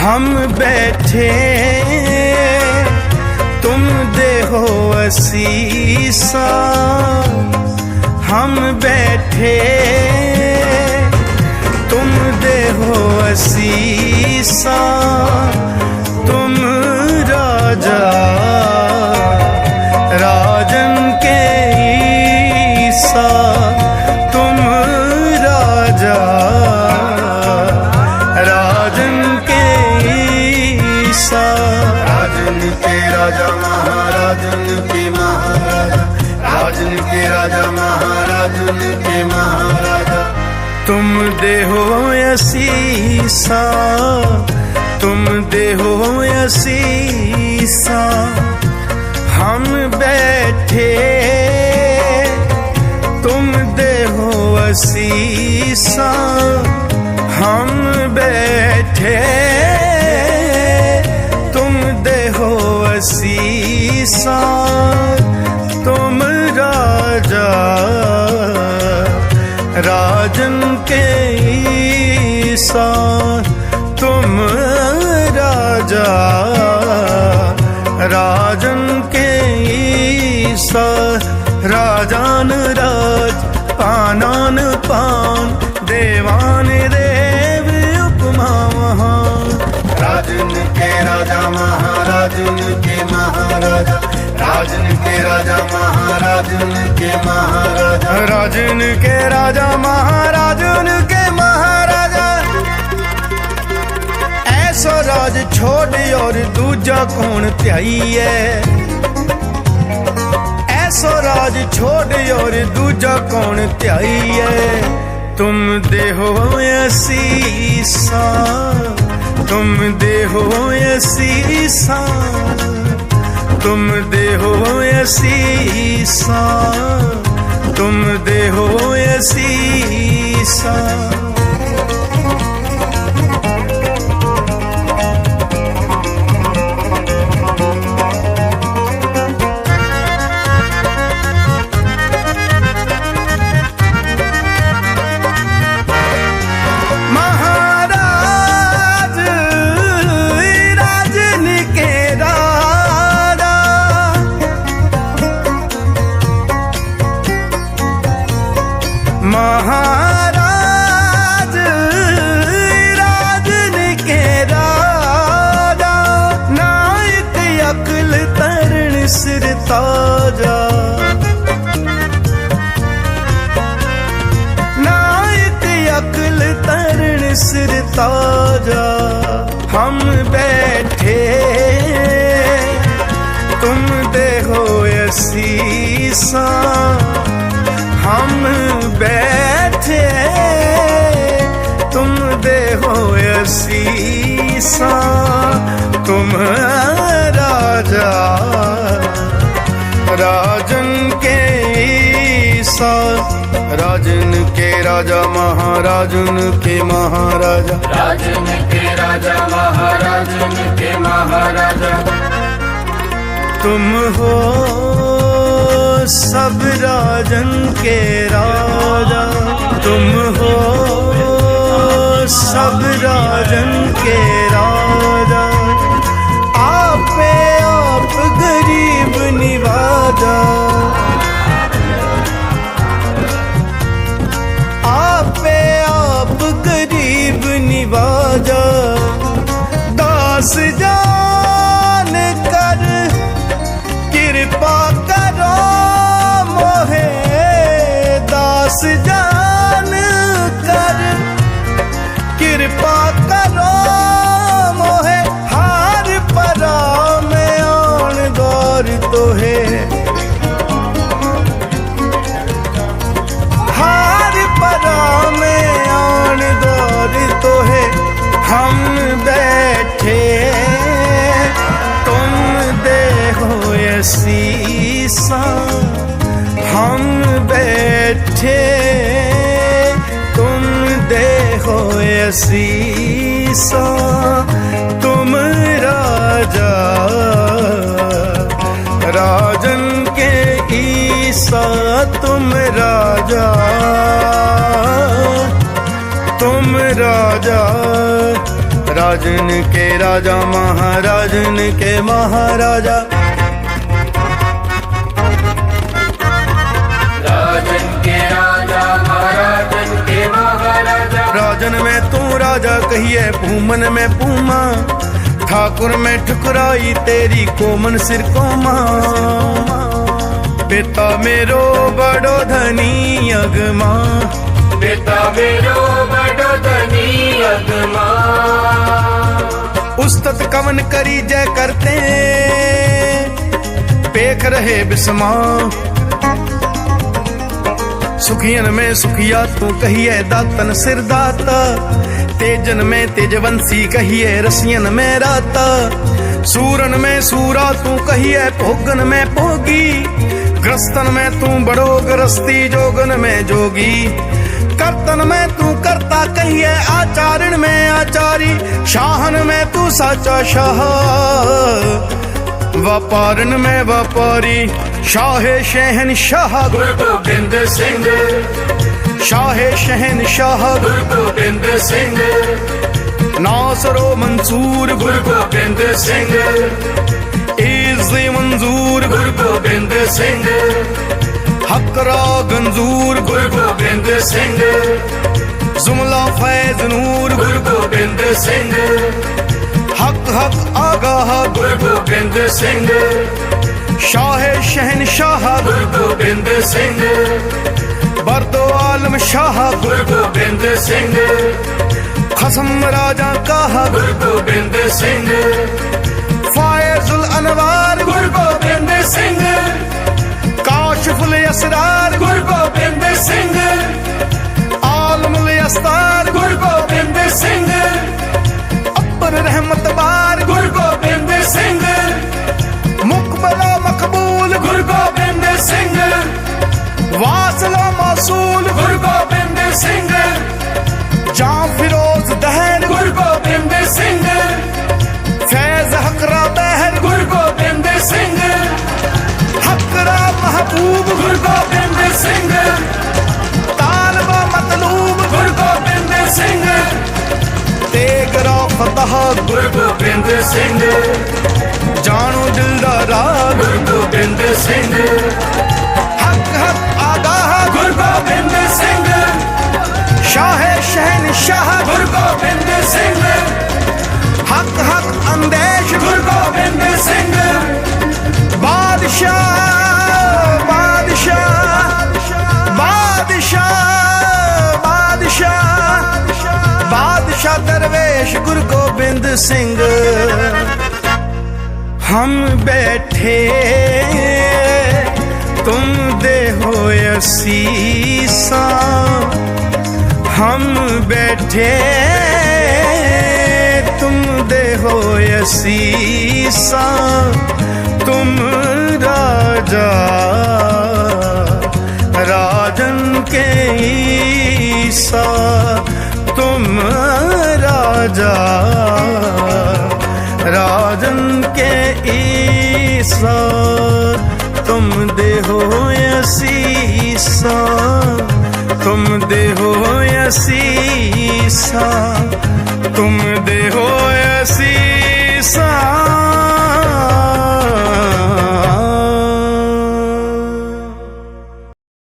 हम बैठे तुम दे हो असीसा हम बैठे तुम दे हो असीसा तुम महाराजन के महाराजा राजन के राजा महाराजन के महाराजा तुम देहो असीसा तुम देहो असीसा हम बैठे तुम देहो असीसा असीसा तुम राजा राजन के ईसा तुम राजा राजा महाराजन के महाराजा राजन के राजा महाराजन के महाराजा राजन के राजा महाराजन के महाराजा ऐसा राज छोड़ और दूजा कौन त्याइए ऐसा राज छोड़ और दूजा कौन त्याइए तुम देहो असीसा ਤੁਮ ਦੇ ਹੋ ਅਸੀਂ ਸਾਂ ਤੁਮ ਦੇ ਹੋ ਅਸੀਂ ਸਾਂ ਤੁਮ ਦੇ ਹੋ ਅਸੀਂ ਸਾਂ सिर ताजा हम बैठे तुम देहो असीसा हम बैठे तुम देहो असीसा तुम राजन के राजा महाराजन के महाराजा राजन के राजा महाराजन के महाराजा तुम हो सब राजन के राजा तुम हो सब राजन के cidade. असीसा तुम राजा राजन के ईसा तुम राजा तुम राजा राजन के राजा महाराजन के महाराजा राजा कहिए पूमन में पूमा ठाकुर में ठुकराई तेरी कोमन सिर कोमा पिता मेरो बड़ो धनी अगमा। पिता मेरो बड़ो धनी अगमा। उस्तत कवन करी जय करते पेख रहे बिस्मा। सुखियन में सुखिया तू कहिए दातन सिर दाता तेजन में तेजवंशी कहिए रसियन में राता सूरन में सूरा तू कहिए भोगन में भोगी ग्रस्तन में तू बड़ो ग्रस्ती जोगन में जोगी कर्तन में तू करता कहिए आचारण में आचारी शाहन में तू साचा शाह व्यापारन में व्यापारी शाहे शहन शाह गुरु गोबिंद सिंह ਸ਼ਾਹੇ ਸ਼ਹਿਨ ਸ਼ਾਹ ਗੁਰੂ ਗੋਬਿੰਦ ਸਿੰਘ। ਨਾਸਰੋ ਮਨਸੂਰ, ਗੁਰੂ ਗੋਬਿੰਦ ਸਿੰਘ। ਇਜ਼ੀ ਮਨਜ਼ੂਰ, ਗੁਰੂ ਗੋਬਿੰਦ ਸਿੰਘ। ਹੱਕ ਰਾ ਗੰਜ਼ੂਰ, ਗੁਰੂ ਗੋਬਿੰਦ ਸਿੰਘ। ਜ਼ੁਮਲਾ ਫੈਜ਼ ਨੂਰ, ਗੁਰੂ ਗੋਬਿੰਦ ਸਿੰਘ। ਹੱਕ ਹੱਕ ਆਗਾਹ, ਗੁਰੂ ਗੋਬਿੰਦ ਸਿੰਘ। ਸ਼ਾਹੇ ਸ਼ਹਿਨ ਸ਼ਾਹ ਗੁਰੂ ਗੋਬਿੰਦ ਸਿੰਘ। ਬਰਦੋ ਆਲਮ ਸ਼ਾਹ ਗੁਰੂ ਗੋਬਿੰਦ ਸਿੰਘ। ਖਸਮ ਰਾਜਾ ਕਾਹ ਗੁਰੂ ਗੋਬਿੰਦ ਸਿੰਘ। ਫਾਇਜ਼ੁਲ ਅਨਵਾਰ। ਗੁਰੂ ਗੋਬਿੰਦ ਸਿੰਘ। ਕਾਸ਼ਫੁਲ ਅਸਰਾਰ। ਗੁਰੂ ਰਸੂਲ ਗੁਰੂ ਸਿੰਘ। ਜਾਂ ਫਿਰੋਜ਼ ਦਹਿਰ ਗੁਰੂ ਸਿੰਘ। ਫੈਜ਼ ਹਕਰਾ ਬਹਿਰ। ਗੁਰੂ ਸਿੰਘ। ਹਕਰਾ ਮਹਬੂਬ। ਗੁਰੂ ਸਿੰਘ। ਤਾਲਬਾ ਮਤਲੂਬ। ਗੁਰੂ ਸਿੰਘ। ਤੇਗ ਰੋ ਫਤਹ। ਗੁਰੂ ਸਿੰਘ। ਜਾਣੋ ਦਿਲ ਦਾ ਰਾਹ ਗੁਰੂ ਸਿੰਘ। गोबिंद सिंह हम बैठे तुम दे हो असीसा हम बैठे तुम दे हो असीसा तुम राजा राजन के ईसा तुम राजा ਅਸੀਸਾ ਤੁਮ ਦੇ ਹੋ ਅਸੀਸਾ ਤੁਮ ਦੇ ਹੋ ਅਸੀਸਾ ਤੁਮ ਦੇ ਹੋ ਅਸੀਸਾ।